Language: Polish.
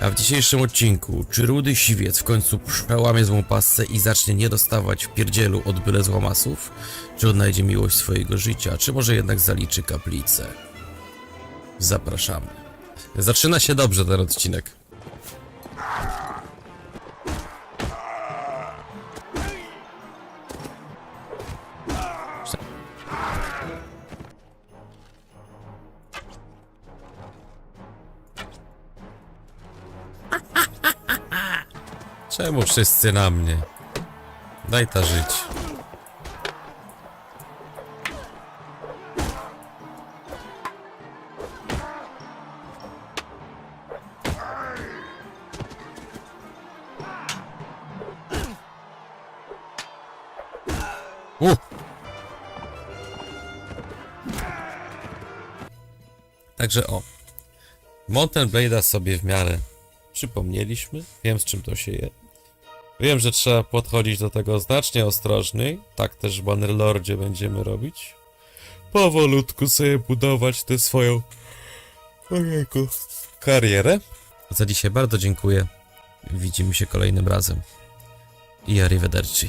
A w dzisiejszym odcinku, czy rudy siwiec w końcu przełamie złą pasę i zacznie nie dostawać w pierdzielu od byle złamasów? Czy odnajdzie miłość swojego życia, czy może jednak zaliczy kaplicę? Zapraszamy. Zaczyna się dobrze ten odcinek. Czemu wszyscy na mnie? Daj ta żyć. Także o. Mountain Blade'a sobie w miarę przypomnieliśmy. Wiem z czym to się je. Wiem, że trzeba podchodzić do tego znacznie ostrożniej. Tak też w Bannerlordzie będziemy robić. Powolutku sobie budować tę swoją ojejku, karierę. Za dzisiaj bardzo dziękuję. Widzimy się kolejnym razem. I arrivederci.